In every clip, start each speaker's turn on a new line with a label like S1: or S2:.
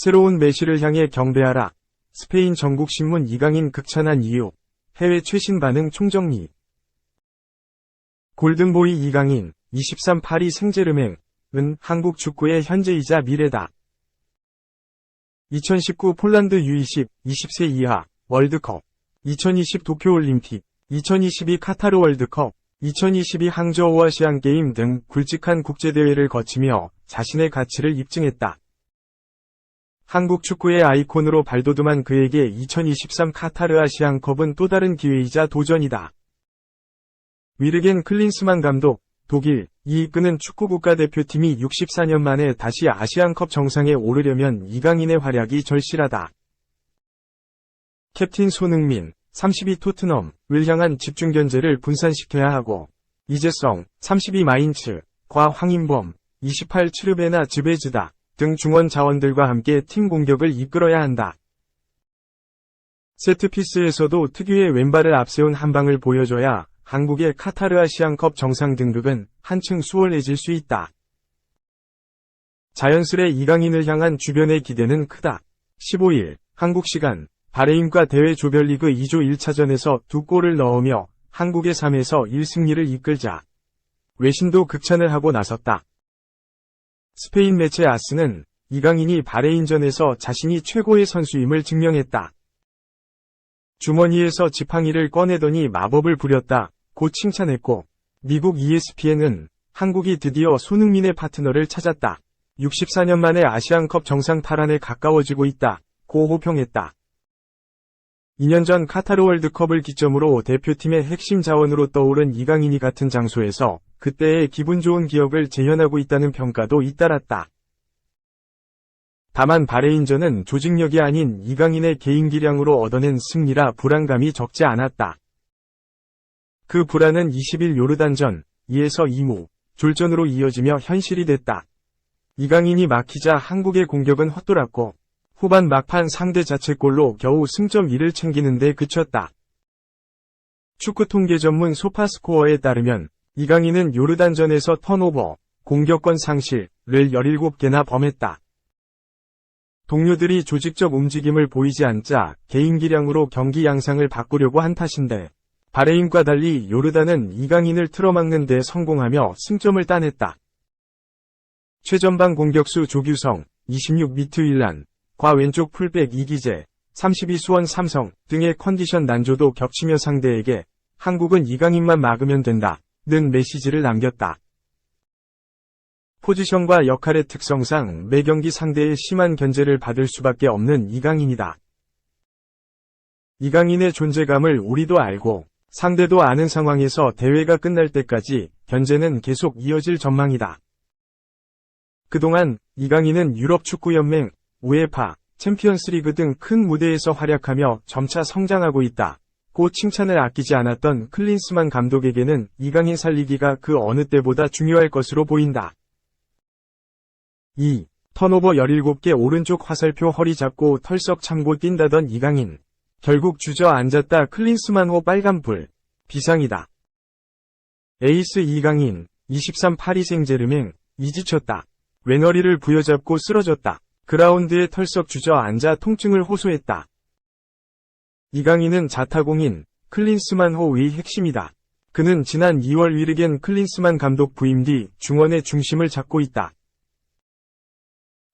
S1: 새로운 메시를 향해 경배하라. 스페인 전국신문 이강인 극찬한 이유. 해외 최신 반응 총정리. 골든보이 이강인, 23 파리 생제르맹, 은 한국 축구의 현재이자 미래다. 2019 폴란드 U20, 20세 이하, 월드컵. 2020 도쿄올림픽. 2022 카타르 월드컵. 2022 항저우 아시안 게임 등 굵직한 국제대회를 거치며 자신의 가치를 입증했다. 한국 축구의 아이콘으로 발돋움한 그에게 2023 카타르 아시안컵은 또 다른 기회이자 도전이다. 위르겐 클린스만 감독, 독일, 이 이끄는 축구 국가대표팀이 64년 만에 다시 아시안컵 정상에 오르려면 이강인의 활약이 절실하다. 캡틴 손흥민, 32 토트넘을 향한 집중 견제를 분산시켜야 하고, 이재성, 32 마인츠, 과 황인범, 28 츠르베나 즈베즈다 등 중원 자원들과 함께 팀 공격을 이끌어야 한다. 세트피스에서도 특유의 왼발을 앞세운 한 방을 보여줘야 한국의 카타르 아시안컵 정상 등극은 한층 수월해질 수 있다. 자연스레 이강인을 향한 주변의 기대는 크다. 15일 한국 시간 바레인과 대회 조별리그 2조 1차전에서 두 골을 넣으며 한국의 3에서 1승리를 이끌자 외신도 극찬을 하고 나섰다. 스페인 매체 아스는 이강인이 바레인전에서 자신이 최고의 선수임을 증명했다. 주머니에서 지팡이를 꺼내더니 마법을 부렸다. 고 칭찬했고, 미국 ESPN은 한국이 드디어 손흥민의 파트너를 찾았다. 64년 만에 아시안컵 정상 탈환에 가까워지고 있다. 고 호평했다. 2년 전 카타르 월드컵을 기점으로 대표팀의 핵심 자원으로 떠오른 이강인이 같은 장소에서 그때의 기분 좋은 기억을 재현하고 있다는 평가도 잇따랐다. 다만 바레인전은 조직력이 아닌 이강인의 개인 기량으로 얻어낸 승리라 불안감이 적지 않았다. 그 불안은 20일 요르단전, 2에서 2무, 졸전으로 이어지며 현실이 됐다. 이강인이 막히자 한국의 공격은 헛돌았고, 후반 막판 상대 자책골로 겨우 승점 1을 챙기는데 그쳤다. 축구 통계 전문 소파스코어에 따르면 이강인은 요르단전에서 턴오버, 공격권 상실을 17개나 범했다. 동료들이 조직적 움직임을 보이지 않자 개인 기량으로 경기 양상을 바꾸려고 한 탓인데 바레인과 달리 요르단은 이강인을 틀어막는 데 성공하며 승점을 따냈다. 최전방 공격수 조규성, 26 미트윌란, 과 왼쪽 풀백 이기재, 32 수원 삼성 등의 컨디션 난조도 겹치며 상대에게 한국은 이강인만 막으면 된다. 는 메시지를 남겼다. 포지션과 역할의 특성상 매 경기 상대의 심한 견제를 받을 수밖에 없는 이강인이다. 이강인의 존재감을 우리도 알고 상대도 아는 상황에서 대회가 끝날 때까지 견제는 계속 이어질 전망이다. 그동안 이강인은 유럽축구연맹, 우에파, 챔피언스리그 등 큰 무대에서 활약하며 점차 성장하고 있다. 고 칭찬을 아끼지 않았던 클린스만 감독에게는 이강인 살리기가 그 어느 때보다 중요할 것으로 보인다. 2. 턴오버 17개 오른쪽 화살표 허리 잡고 털썩 참고 뛴다던 이강인. 결국 주저앉았다 클린스만 호 빨간불. 비상이다. 에이스 이강인, 23 파리 생제르맹, 이지쳤다. 왼허리를 부여잡고 쓰러졌다. 그라운드에 털썩 주저앉아 통증을 호소했다. 이강인은 자타공인 클린스만 호의 핵심이다. 그는 지난 2월 위르겐 클린스만 감독 부임 뒤 중원의 중심을 잡고 있다.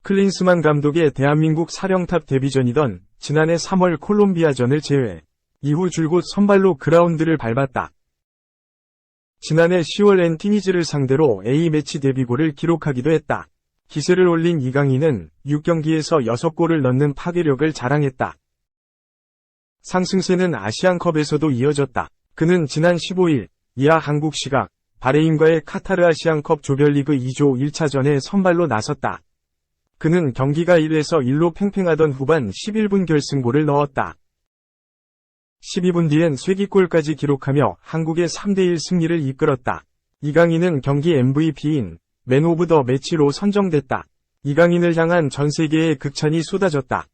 S1: 클린스만 감독의 대한민국 사령탑 데뷔전이던 지난해 3월 콜롬비아전을 제외. 이후 줄곧 선발로 그라운드를 밟았다. 지난해 10월 엔티니즈를 상대로 A매치 데뷔골을 기록하기도 했다. 기세를 올린 이강인은 6경기에서 6골을 넣는 파괴력을 자랑했다. 상승세는 아시안컵에서도 이어졌다. 그는 지난 15일 이하 한국 시각 바레인과의 카타르 아시안컵 조별리그 2조 1차전에 선발로 나섰다. 그는 경기가 1에서 1로 팽팽하던 후반 11분 결승골을 넣었다. 12분 뒤엔 쐐기골까지 기록하며 한국의 3대1 승리를 이끌었다. 이강인은 경기 MVP인 맨 오브 더 매치로 선정됐다. 이강인을 향한 전 세계의 극찬이 쏟아졌다.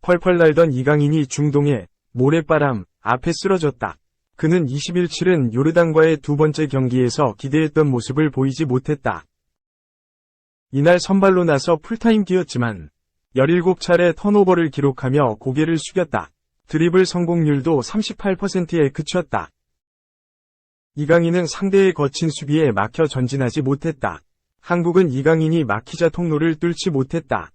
S1: 펄펄 날던 이강인이 중동의 모래바람 앞에 쓰러졌다. 그는 21칠은 요르단과의 두 번째 경기에서 기대했던 모습을 보이지 못했다. 이날 선발로 나서 풀타임 뛰었지만 17차례 턴오버를 기록하며 고개를 숙였다. 드리블 성공률도 38%에 그쳤다. 이강인은 상대의 거친 수비에 막혀 전진하지 못했다. 한국은 이강인이 막히자 통로를 뚫지 못했다.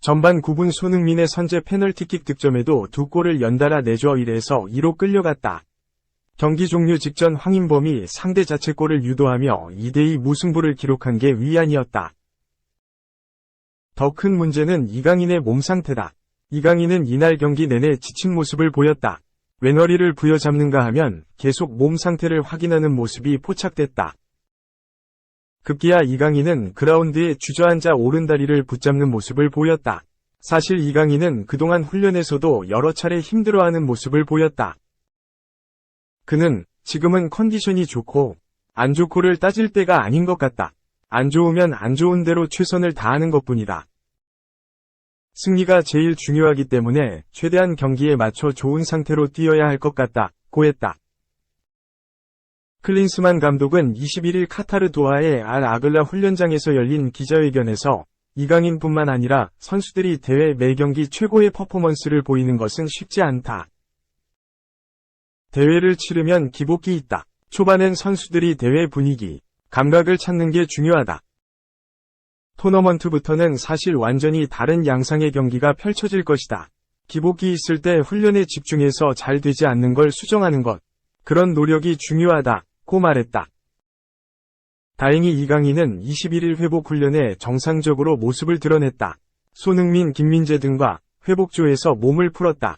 S1: 전반 9분 손흥민의 선제 페널티킥 득점에도 두 골을 연달아 내줘 1에서 2로 끌려갔다. 경기 종료 직전 황인범이 상대 자책골을 유도하며 2대2 무승부를 기록한 게 위안이었다. 더 큰 문제는 이강인의 몸 상태다. 이강인은 이날 경기 내내 지친 모습을 보였다. 왼허리를 부여잡는가 하면 계속 몸 상태를 확인하는 모습이 포착됐다. 급기야 이강인은 그라운드에 주저앉아 오른다리를 붙잡는 모습을 보였다. 사실 이강인은 그동안 훈련에서도 여러 차례 힘들어하는 모습을 보였다. 그는 지금은 컨디션이 좋고 안 좋고를 따질 때가 아닌 것 같다. 안 좋으면 안 좋은 대로 최선을 다하는 것 뿐이다. 승리가 제일 중요하기 때문에 최대한 경기에 맞춰 좋은 상태로 뛰어야 할 것 같다. 고했다. 클린스만 감독은 21일 카타르 도하의 알 아글라 훈련장에서 열린 기자회견에서 이강인뿐만 아니라 선수들이 대회 매 경기 최고의 퍼포먼스를 보이는 것은 쉽지 않다. 대회를 치르면 기복이 있다. 초반엔 선수들이 대회 분위기, 감각을 찾는 게 중요하다. 토너먼트부터는 사실 완전히 다른 양상의 경기가 펼쳐질 것이다. 기복이 있을 때 훈련에 집중해서 잘 되지 않는 걸 수정하는 것. 그런 노력이 중요하다. 고 말했다. 다행히 이강인은 21일 회복 훈련에 정상적으로 모습을 드러냈다. 손흥민, 김민재 등과 회복조에서 몸을 풀었다.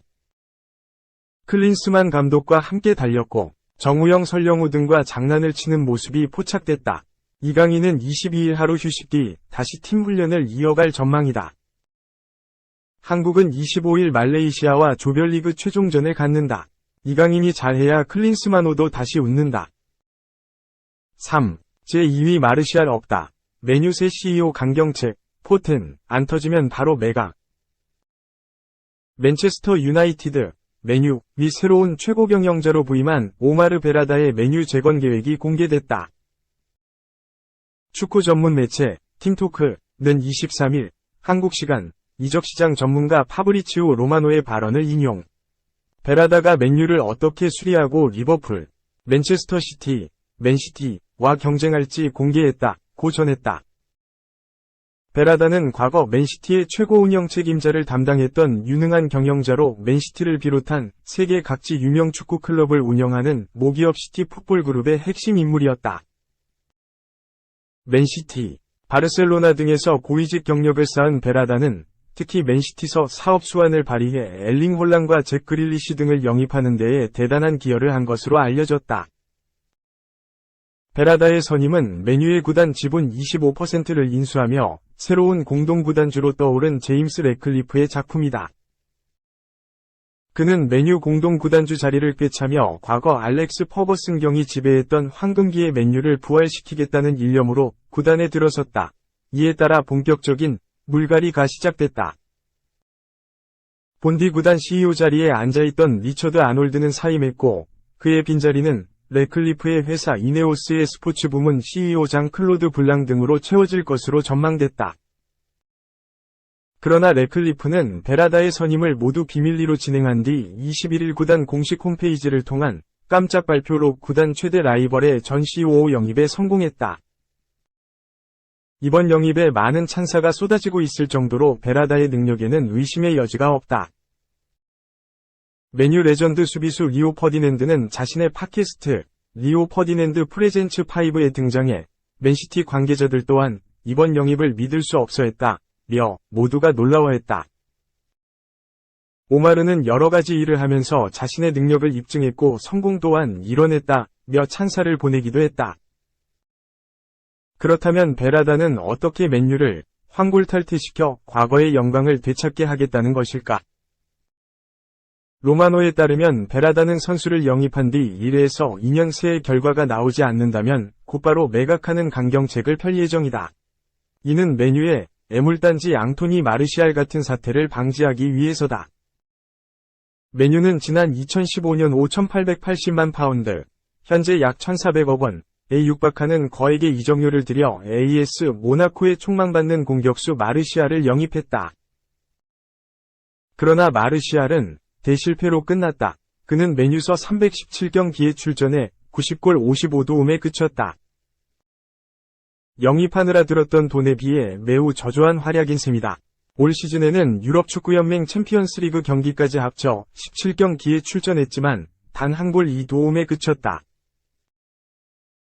S1: 클린스만 감독과 함께 달렸고 정우영, 설영우 등과 장난을 치는 모습이 포착됐다. 이강인은 22일 하루 휴식 뒤 다시 팀 훈련을 이어갈 전망이다. 한국은 25일 말레이시아와 조별리그 최종전을 갖는다. 이강인이 잘해야 클린스만호도 다시 웃는다. 3. 제2위 마르시알 없다. 메뉴새 CEO 강경책, 포텐, 안 터지면 바로 매각. 맨체스터 유나이티드, 메뉴, 미 새로운 최고 경영자로 부임한 오마르 베라다의 메뉴 재건 계획이 공개됐다. 축구 전문 매체 팀토크는 23일 한국 시간 이적 시장 전문가 파브리치오 로마노의 발언을 인용. 베라다가 맨유를 어떻게 수리하고 리버풀, 맨체스터 시티, 맨시티와 경쟁할지 공개했다. 고 전했다. 베라다는 과거 맨시티의 최고 운영 책임자를 담당했던 유능한 경영자로 맨시티를 비롯한 세계 각지 유명 축구 클럽을 운영하는 모기업 시티 풋볼 그룹의 핵심 인물이었다. 맨시티, 바르셀로나 등에서 고위직 경력을 쌓은 베라다는 특히 맨시티서 사업 수완을 발휘해 엘링 홀란과 잭 그릴리시 등을 영입하는 데에 대단한 기여를 한 것으로 알려졌다. 베라다의 선임은 메뉴의 구단 지분 25%를 인수하며 새로운 공동구단주로 떠오른 제임스 레클리프의 작품이다. 그는 메뉴 공동 구단주 자리를 꿰차며 과거 알렉스 퍼거슨 경이 지배했던 황금기의 메뉴를 부활시키겠다는 일념으로 구단에 들어섰다. 이에 따라 본격적인 물갈이가 시작됐다. 본디 구단 CEO 자리에 앉아있던 리처드 아놀드는 사임했고 그의 빈자리는 레클리프의 회사 이네오스의 스포츠 부문 CEO 장 클로드 블랑 등으로 채워질 것으로 전망됐다. 그러나 레클리프는 베라다의 선임을 모두 비밀리로 진행한 뒤 21일 구단 공식 홈페이지를 통한 깜짝 발표로 구단 최대 라이벌의 전 CEO 영입에 성공했다. 이번 영입에 많은 찬사가 쏟아지고 있을 정도로 베라다의 능력에는 의심의 여지가 없다. 메뉴 레전드 수비수 리오 퍼디넨드는 자신의 팟캐스트 리오 퍼디넨드 프레젠츠 5에 등장해 맨시티 관계자들 또한 이번 영입을 믿을 수 없어 했다. 며 모두가 놀라워했다. 오마르는 여러 가지 일을 하면서 자신의 능력을 입증했고 성공 또한 이뤄냈다. 며 찬사를 보내기도 했다. 그렇다면 베라다는 어떻게 맨유를 황골탈퇴시켜 과거의 영광을 되찾게 하겠다는 것일까? 로마노에 따르면 베라다는 선수를 영입한 뒤 1회에서 2년 새에 결과가 나오지 않는다면 곧바로 매각하는 강경책을 펼 예정이다. 이는 메뉴의 애물단지 앙토니 마르시알 같은 사태를 방지하기 위해서다. 메뉴는 지난 2015년 5,880만 파운드, 현재 약 1,400억 원에 육박하는 거액의 이적료를 들여 AS 모나코의 촉망받는 공격수 마르시알을 영입했다. 그러나 마르시알은 대실패로 끝났다. 그는 메뉴서 317경기에 출전해 90골 55도움에 그쳤다. 영입하느라 들었던 돈에 비해 매우 저조한 활약인 셈이다. 올 시즌에는 유럽 축구연맹 챔피언스리그 경기까지 합쳐 17경기에 출전했지만 단 한 골 2도움에 그쳤다.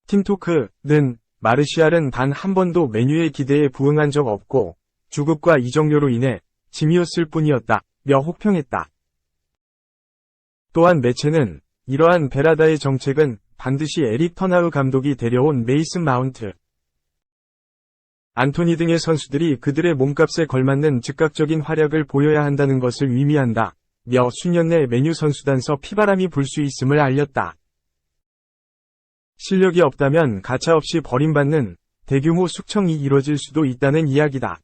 S1: 팀토크는 마르시알은 단 한 번도 메뉴의 기대에 부응한 적 없고 주급과 이적료로 인해 짐이었을 뿐이었다. 며 혹평했다. 또한 매체는 이러한 베라다의 정책은 반드시 에릭 터나우 감독이 데려온 메이슨 마운트, 안토니 등의 선수들이 그들의 몸값에 걸맞는 즉각적인 활약을 보여야 한다는 것을 의미한다. 며 수년 내 메뉴 선수단서 피바람이 불 수 있음을 알렸다. 실력이 없다면 가차 없이 버림받는 대규모 숙청이 이뤄질 수도 있다는 이야기다.